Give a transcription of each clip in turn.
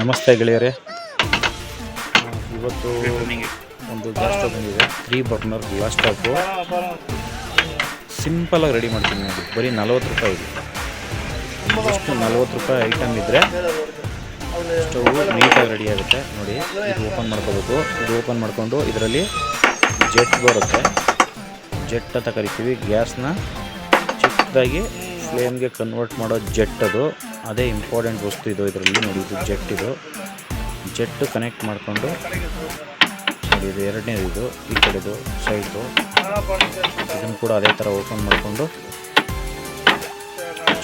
ನಮಸ್ತೆ ಗೆಳೆಯರೇ. ಇವತ್ತು ಒಂದು ಗ್ಯಾಸ್ ಸ್ಟಾಪ್ ಬಂದಿದೆ. ತ್ರೀ ಬರ್ನರ್ ಗ್ಲಾಸ್ ಸ್ಟಾಪು ಸಿಂಪಲಾಗಿ ರೆಡಿ ಮಾಡ್ತೀನಿ ನೋಡಿ. ಬರೀ ನಲ್ವತ್ತು ರೂಪಾಯಿ ಇದೆ. ಜಸ್ಟ್ ನಲ್ವತ್ತು ರೂಪಾಯಿ ಐಟಮ್ ಇದ್ದರೆ ಸ್ಟವ್ ನೀಟಾಗಿ ರೆಡಿ ಆಗುತ್ತೆ. ನೋಡಿ, ಇದು ಓಪನ್ ಮಾಡ್ಕೋಬೇಕು. ಇದು ಓಪನ್ ಮಾಡಿಕೊಂಡು ಇದರಲ್ಲಿ ಜೆಟ್ ಬರುತ್ತೆ. ಜೆಟ್ ಅಂತ ಕರಿತೀವಿ. ಗ್ಯಾಸ್ನ ಚಿಕ್ಕದಾಗಿ ಫ್ಲೇಮ್ಗೆ ಕನ್ವರ್ಟ್ ಮಾಡೋ ಜೆಟ್ ಅದು. ಅದೇ ಇಂಪಾರ್ಟೆಂಟ್ ವಸ್ತು ಇದು. ಇದರಲ್ಲಿ ನೋಡಿ, ಇದು ಜೆಟ್ ಇದು. ಜೆಟ್ ಕನೆಕ್ಟ್ ಮಾಡಿಕೊಂಡು ನೋಡಿ, ಇದು ಎರಡನೇದು ಇದು, ಈ ಕಡೆದು ಸೈಡು ಇದನ್ನು ಕೂಡ ಅದೇ ಥರ ಓಪನ್ ಮಾಡಿಕೊಂಡು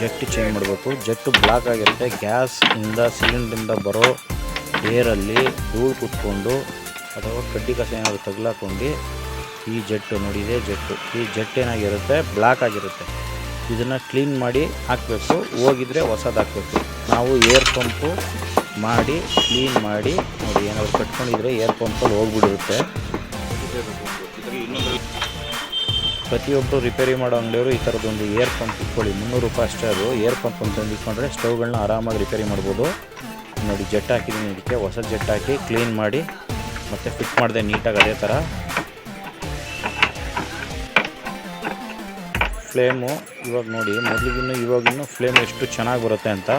ಜೆಟ್ ಚೇಂಜ್ ಮಾಡಬೇಕು. ಜೆಟ್ ಬ್ಲಾಕ್ ಆಗಿರುತ್ತೆ. ಗ್ಯಾಸಿಂದ ಸಿಲಿಂಡ್ರಿಂದ ಬರೋ ಏರಲ್ಲಿ ಧೂಳು ಕುತ್ಕೊಂಡು ಅಥವಾ ಕಡ್ಡಿ ಕಸ ಏನಾದರೂ ತಗ್ಲಾಕೊಂಡು ಈ ಜೆಟ್ಟು ನೋಡಿ, ಇದೇ ಜೆಟ್ಟು ಈ ಜೆಟ್ ಏನಾಗಿರುತ್ತೆ? ಬ್ಲಾಕ್ ಆಗಿರುತ್ತೆ. ಇದನ್ನು ಕ್ಲೀನ್ ಮಾಡಿ ಹಾಕಬೇಕು. ಹೋಗಿದ್ರೆ ಹೊಸದು ಹಾಕಬೇಕು. ನಾವು ಏರ್ ಪಂಪು ಮಾಡಿ ಕ್ಲೀನ್ ಮಾಡಿ, ನೋಡಿ ಏನಾದರೂ ಕಟ್ಕೊಂಡಿದ್ರೆ ಏರ್ ಪಂಪಲ್ಲಿ ಹೋಗ್ಬಿಡಿರುತ್ತೆ ಪ್ರತಿಯೊಬ್ಬರು ರಿಪೇರಿ ಮಾಡೋ ಅಂಗಡಿಯವರು ಈ ಥರದೊಂದು ಏರ್ ಪಂಪ್ ಇಟ್ಕೊಳ್ಳಿ. ಮುನ್ನೂರು ರೂಪಾಯಿ ಅಷ್ಟೇ ಅದು. ಏರ್ ಪಂಪ್ ಅಂತ ಇಟ್ಕೊಂಡ್ರೆ ಸ್ಟವ್ಗಳನ್ನ ಆರಾಮಾಗಿ ರಿಪೇರಿ ಮಾಡ್ಬೋದು. ನೋಡಿ, ಜೆಟ್ ಹಾಕಿದ್ದೀನಿ ಇದಕ್ಕೆ. ಹೊಸ ಜೆಟ್ ಹಾಕಿ ಕ್ಲೀನ್ ಮಾಡಿ, ಮತ್ತು ಫಿಟ್ ಮಾಡಿದೆ ನೀಟಾಗಿ ಅದೇ ಥರ ಫ್ಲೇಮು ಇವಾಗ ನೋಡಿ, ಮೊದಲಿಗಿನ್ನು ಇವಾಗಿನ್ನೂ ಫ್ಲೇಮ್ ಎಷ್ಟು ಚೆನ್ನಾಗಿ ಬರುತ್ತೆ ಅಂತ.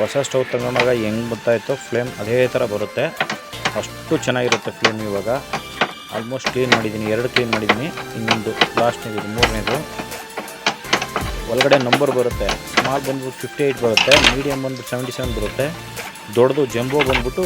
ಹೊಸ ಸ್ಟವ್ ತಗೊಂಡಾಗ ಹೆಂಗೆ ಬರ್ತಾಯಿತ್ತೋ ಫ್ಲೇಮ್ ಅದೇ ಥರ ಬರುತ್ತೆ. ಅಷ್ಟು ಚೆನ್ನಾಗಿರುತ್ತೆ ಫ್ಲೇಮ್ ಇವಾಗ. ಆಲ್ಮೋಸ್ಟ್ ಕ್ಲೀನ್ ಮಾಡಿದ್ದೀನಿ, ಎರಡು ಕ್ಲೀನ್ ಮಾಡಿದ್ದೀನಿ. ಇನ್ನೊಂದು ಲಾಸ್ಟ್ನೇದು ಇದು ಮೂರನೇದು. ಒಳಗಡೆ ನಂಬರ್ ಬರುತ್ತೆ ಸ್ಮಾಲ್ ಬಂದ್ಬಿಟ್ಟು ಫಿಫ್ಟಿ ಏಯ್ಟ್ ಬರುತ್ತೆ ಮೀಡಿಯಮ್ ಬಂದ್ಬಿಟ್ಟು ಸೆವೆಂಟಿ ಸೆವೆನ್ ಬರುತ್ತೆ. ದೊಡ್ಡದು ಜಂಬೋ ಬಂದ್ಬಿಟ್ಟು